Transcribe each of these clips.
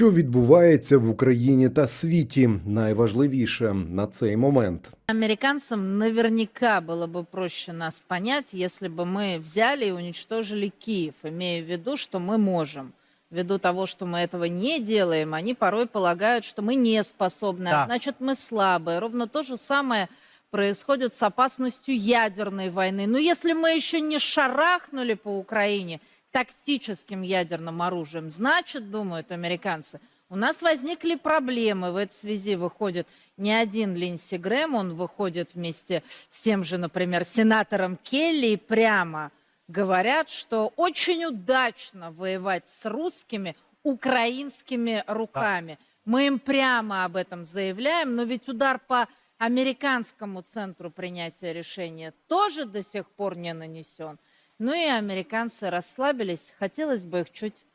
Що відбувається в Україні та світі, найважливіше на цей момент. Американцам наверняка было бы проще нас понять, если бы мы взяли и уничтожили Киев, имея в виду, что мы можем. Ввиду того, что мы этого не делаем, они порой полагают, что мы не способны, Да. а значит мы слабые. Ровно то же самое происходит с опасностью ядерной войны. Но если мы еще не шарахнули по Украине тактическим ядерным оружием, значит, думают американцы, у нас возникли проблемы. В этой связи выходит не один Линдси Грэм, он выходит вместе с тем же, например, сенатором Келли и прямо говорят, что очень удачно воевать с русскими украинскими руками. Мы им прямо об этом заявляем, но ведь удар по американскому центру принятия решения тоже до сих пор не нанесен. Ну и американцы расслабились, хотелось бы их чуть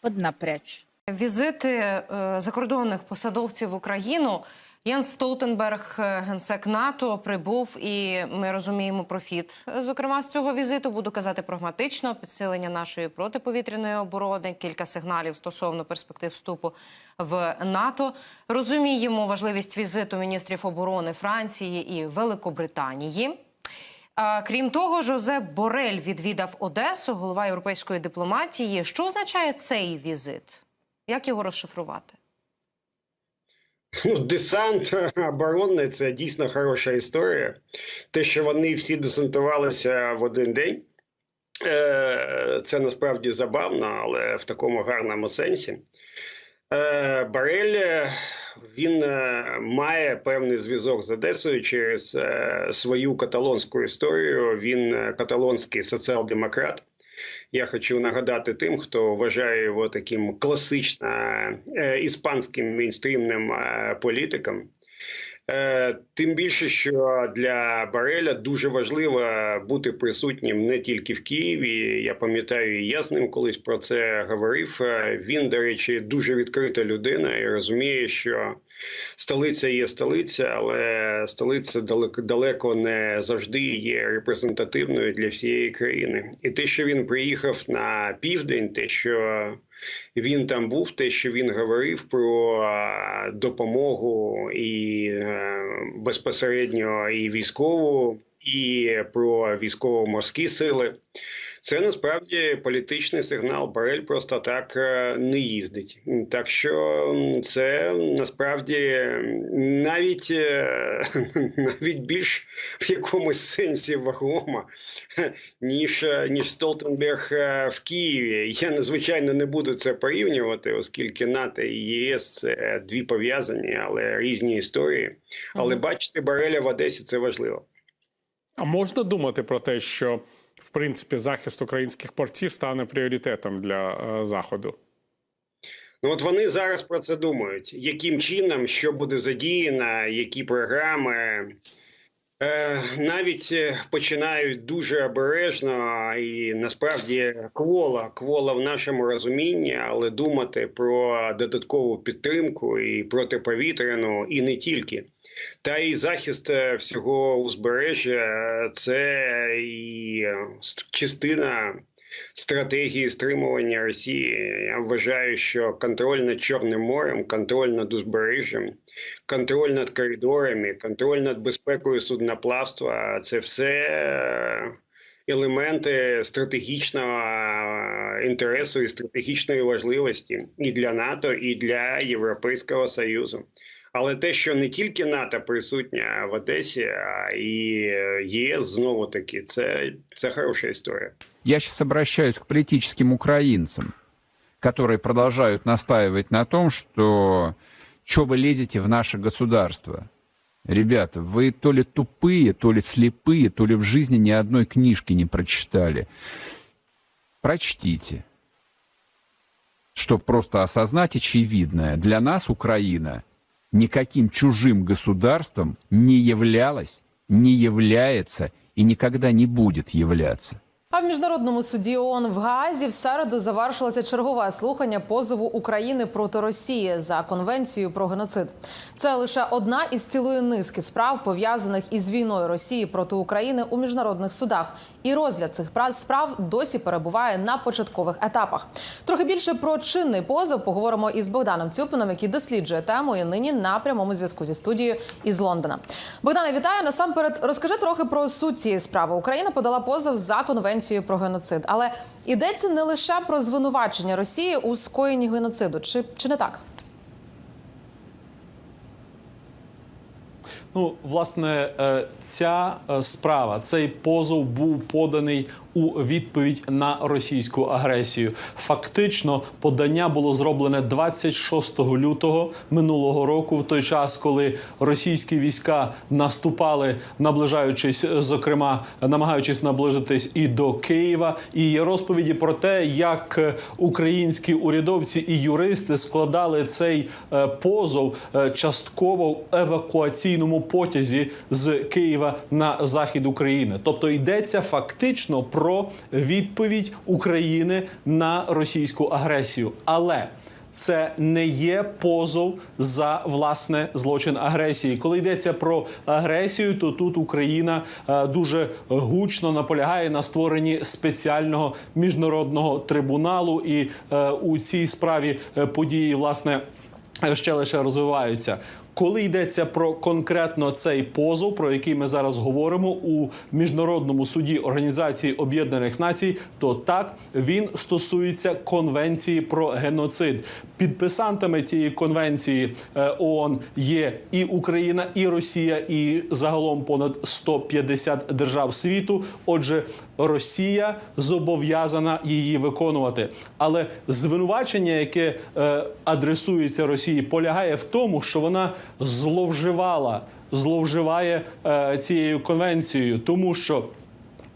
поднапрячь. Візити е, закордонних посадовців в Україну. Єнс Столтенберг, е, генсек НАТО, прибув, і ми розуміємо профіт. Зокрема, з цього візиту буду казати прагматично: підсилення нашої протиповітряної оборони, кілька сигналів стосовно перспектив вступу в НАТО. Розуміємо важливість візиту міністрів оборони Франції і Великобританії. Крім того, Жозеп Борель відвідав Одесу, голова європейської дипломатії. Що означає цей візит? Як його розшифрувати? Ну, десант оборонний це дійсно хороша історія. Те, що вони всі десантувалися в один день, е, це насправді забавно, але в такому гарному сенсі. Е, Барель він е, має певний зв'язок з Одесою через е, свою каталонську історію. Він е, каталонський соціал-демократ. Я хочу нагадати тим, хто вважає його таким класично іспанським мейнстрімним політиком. Е, Тим більше, що для Бареля дуже важливо бути присутнім не тільки в Києві. Я пам'ятаю, я з ним колись про це говорив. Е, Він, до речі, дуже відкрита людина і розуміє, що столиця є столиця, але столиця далеко, не завжди є репрезентативною для всієї країни. І те, що він приїхав на південь, те, що він там був, те, що він говорив про е, допомогу і безпосередньо і військову, і про військово-морські сили. Це насправді політичний сигнал. Барель просто так е, не їздить. Так що це насправді навіть, е, навіть більш в якомусь сенсі вагома, ніж, е, ніж Столтенберг в Києві. Я надзвичайно не буду це порівнювати, оскільки НАТО і ЄС це дві пов'язані, але різні історії. Але бачити Бареля в Одесі це важливо. А можна думати про те, що в принципі захист українських портів стане пріоритетом для е, заходу? Ну от вони зараз про це думають. Яким чином, що буде задіяно, які програми. Е, навіть е, починають дуже обережно і насправді квола, квола в нашому розумінні, але думати про додаткову підтримку і протиповітряну, і не тільки. Та і захист е, всього узбережжя це і частина стратегії стримування Росії. Я вважаю, що контроль над Чорним морем, контроль над узбережжям, контроль над коридорами, контроль над безпекою судноплавства це все елементи стратегічного інтересу і стратегічної важливості і для НАТО, і для Європейського Союзу. Але те, що не тільки НАТО присутня в Одесі, а і е, ЄС знову таки, це, це хороша історія. Я сейчас обращаюсь к политическим украинцам, которые продолжают настаивать на том, что что вы лезете в наше государство. Ребята, вы то ли тупые, то ли слепые, то ли в жизни ни одной книжки не прочитали. Прочтите, чтобы просто осознать очевидное. Для нас Украина никаким чужим государством не являлось, не является и никогда не будет являться. А в міжнародному суді ООН в Гаазі в середу завершилося чергове слухання позову України проти Росії за конвенцією про геноцид. Це лише одна із цілої низки справ пов'язаних із війною Росії проти України у міжнародних судах. І розгляд цих прав- справ досі перебуває на початкових етапах. Трохи більше про чинний позов поговоримо із Богданом Цюпином, який досліджує тему і нині на прямому зв'язку зі студією із Лондона. Богдане, вітаю. Насамперед, розкажи трохи про суть цієї справи. Україна подала позов за конвенцією про геноцид, але йдеться не лише про звинувачення Росії у скоєнні геноциду, чи, чи не так? Ну, власне, е, ця е, справа, цей позов був поданий у відповідь на російську агресію. Фактично, подання було зроблене 26 лютого минулого року, в той час, коли російські війська наступали, наближаючись, зокрема, намагаючись наближитись і до Києва. І є розповіді про те, як е, українські урядовці і юристи складали цей позов частково в евакуаційному потязі з Києва на захід України. Тобто йдеться фактично про відповідь України на російську агресію, але це не є позов за власне злочин агресії. Коли йдеться про агресію, то тут Україна е, дуже гучно наполягає на створенні спеціального міжнародного трибуналу, і е, у цій справі е, події власне ще лише розвиваються. Коли йдеться про конкретно цей позов, про який ми зараз говоримо у міжнародному суді Організації Об'єднаних Націй, то так він стосується конвенції про геноцид. Підписантами цієї конвенції е, ООН є і Україна, і Росія, і загалом понад 150 держав світу. Отже, Росія зобов'язана її виконувати. Але звинувачення, яке е, адресується Росії, полягає в тому, що вона зловживала, зловживає е, цією конвенцією, тому що.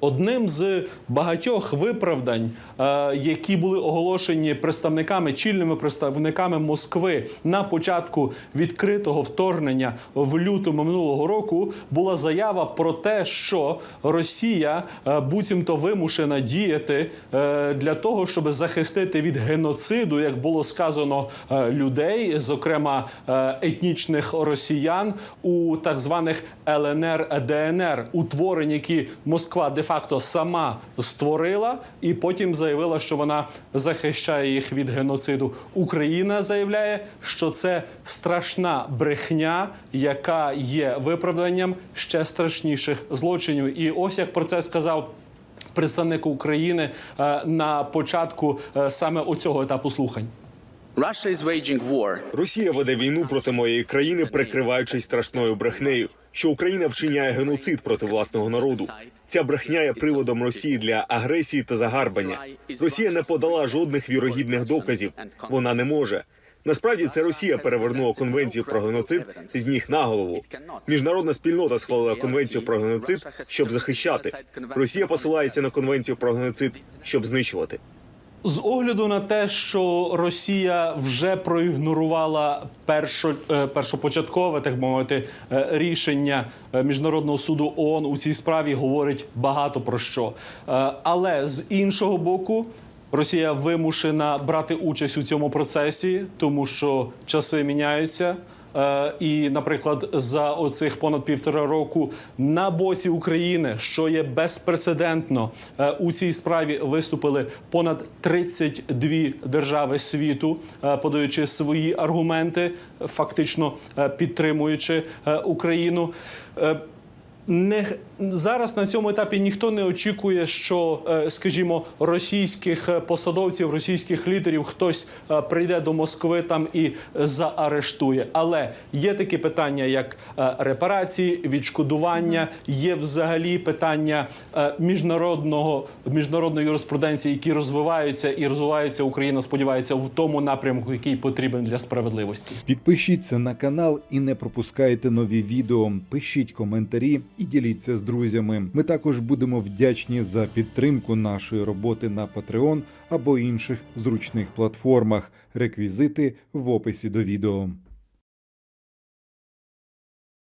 Одним з багатьох виправдань, е, які були оголошені представниками чільними представниками Москви на початку відкритого вторгнення в лютому минулого року, була заява про те, що Росія е, буцімто вимушена діяти е, для того, щоб захистити від геноциду, як було сказано, людей, зокрема етнічних росіян у так званих ЛНР ДНР, утворень, які Москва де-факто сама створила, і потім заявила, що вона захищає їх від геноциду. Україна заявляє, що це страшна брехня, яка є виправданням ще страшніших злочинів. І ось як про це сказав. Представник України е, на початку е, саме оцього етапу слухань. Russia is waging. Росія веде війну проти моєї країни, прикриваючись страшною брехнею, що Україна вчиняє геноцид проти власного народу. Ця брехня є приводом Росії для агресії та загарбання. Росія не подала жодних вірогідних доказів. Вона не може. Насправді це Росія перевернула конвенцію про геноцид з ніг на голову. Міжнародна спільнота схвалила конвенцію про геноцид, щоб захищати. Росія посилається на конвенцію про геноцид, щоб знищувати. З огляду на те, що Росія вже проігнорувала першо, е, першопочаткове, так мовити, е, рішення е, міжнародного суду ООН у цій справі, говорить багато про що. Але з іншого боку. Росія вимушена брати участь у цьому процесі, тому що часи міняються. Е, І, наприклад, за оцих понад півтора року на боці України, що є безпрецедентно, е, у цій справі виступили понад 32 держави світу, е, подаючи свої аргументи, фактично підтримуючи Україну. Не зараз на цьому етапі ніхто не очікує, що, е, скажімо, російських е, посадовців, російських лідерів хтось е, прийде до Москви там і заарештує. Але є такі питання, як репарації, відшкодування, є взагалі питання міжнародного міжнародної юриспруденції, які розвиваються і розвиваються. Україна сподівається в тому напрямку, який потрібен для справедливості. Підпишіться на канал і не пропускайте нові відео. Пишіть коментарі і діліться з друзями. Ми також будемо вдячні за підтримку нашої роботи на Patreon або інших зручних платформах. Реквізити в описі до відео.